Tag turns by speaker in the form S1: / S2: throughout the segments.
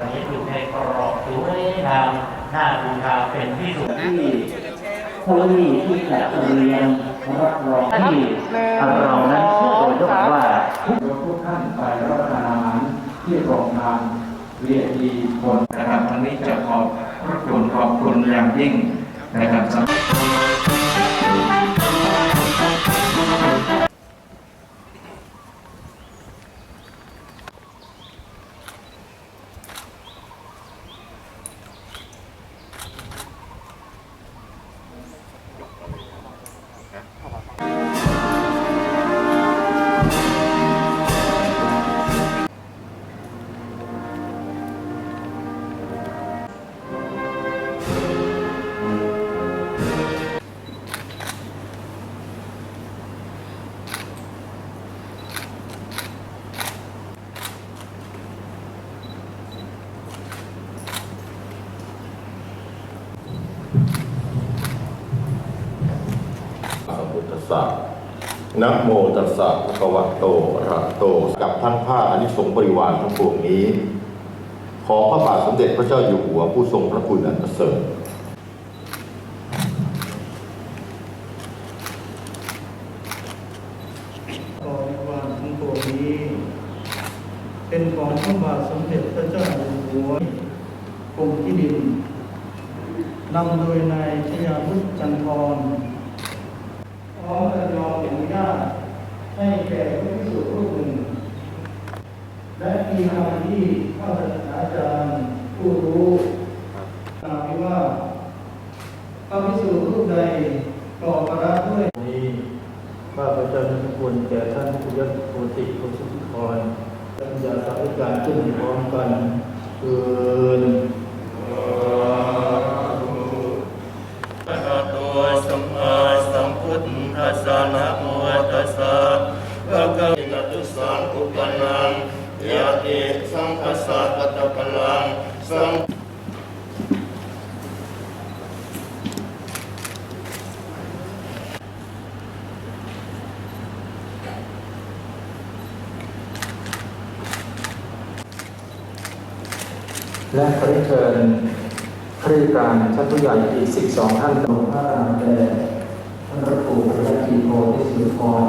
S1: อันนี้อยู่ในกรอบสวยงามหน้าบูชาเป็นที่สุดที่ผู้ที่ที่จะเรียนรับรองที่เรานั้นเชื่อโดยทั่วว่า
S2: ทุกท่านไปรับประทานอาหารที่โรงทานเวียนดีคนนะครับทั้งนี้จะขอบพระคุณขอบคุณอย่างยิ่งนะครับสำ
S3: สัมพุ ทธัสสะนะโมตัสสะภะคะวะโตอะระหะโตกับท่านผ้าอนิสงส์บริวารทั้งปวงนี้ ขอพระบาทสมเด็จพระเจ้าอยู่หัวผู้ทรงพระคุณอันประเสริฐ
S4: บริวารทั้งปวงนี้ เป็นของพระบาทสมเด็จพระเจ้าอยู่หัวกรมที่ดินนำโดยนายชยาวุฒิจันทร์ ร้อมกันยอมอนุญาตให้แก่ผู้พิสูจน์รูปหนึ่ง และมีคำที่ข้าราชาอาจารย์ผู้รู้กล่าวไว้ว่าพระพิสูจน์รูปใดก่อประราด้วยนี้ข้าพเจ้าทั้งปวงแก่ท่านผู้ยศโพติโพสุทธิพรท่านจะสาธุการขึ้นพร้อมกันเกิน
S5: มัสสะนะโมตัสสะภะคะวินะตุสังคุปนังยะติสังคัสสะปะตะปะลังสัง
S2: และขอเชิญข้าราชการชั้นผู้ใหญ่อีก 12 ท่านลงพระรามแด่ท่าน พระปู่พระจีโพธิสุนทร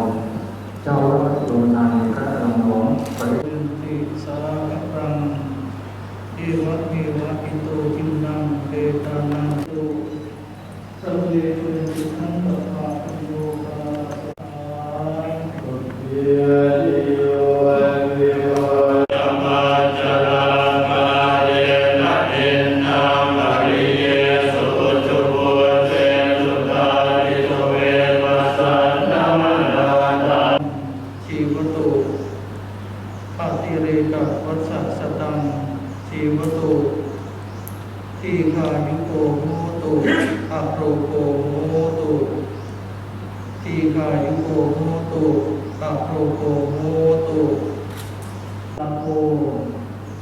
S2: เจ้าวัดโดนายพระนางหลวงปริ
S4: ติสารพังเอวะเอวะอิโตทินังเตตานัง สตังชีวตุทีคายุโกโหตุอะโรโกโหตุทีคายุโกโหตุอะโรโกโหตุตะโก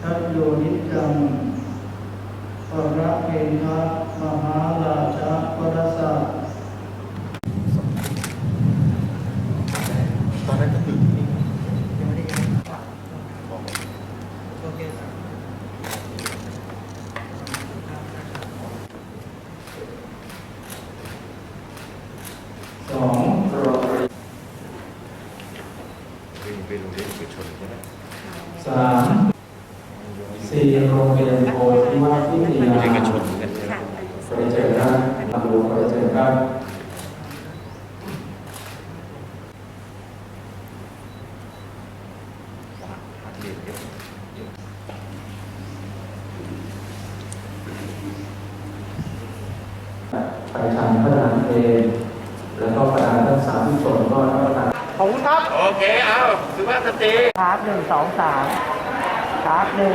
S4: ชัยโยนิจังปะระเมทะมหาราชาปรสสะ
S2: สองรอ สามสี่โรงเรียนโพธิวัฒน์วิทยาเอกชนกันใชิญครับมาดูไปเชิญครับไปทางพระรามเองแล้วก็ประธานทั้งสามผู้ชนก็รับประทาน
S5: โอ เค เอาสุภาพสตรี
S6: ครับหนึ่งสองสามครับหนึ่ง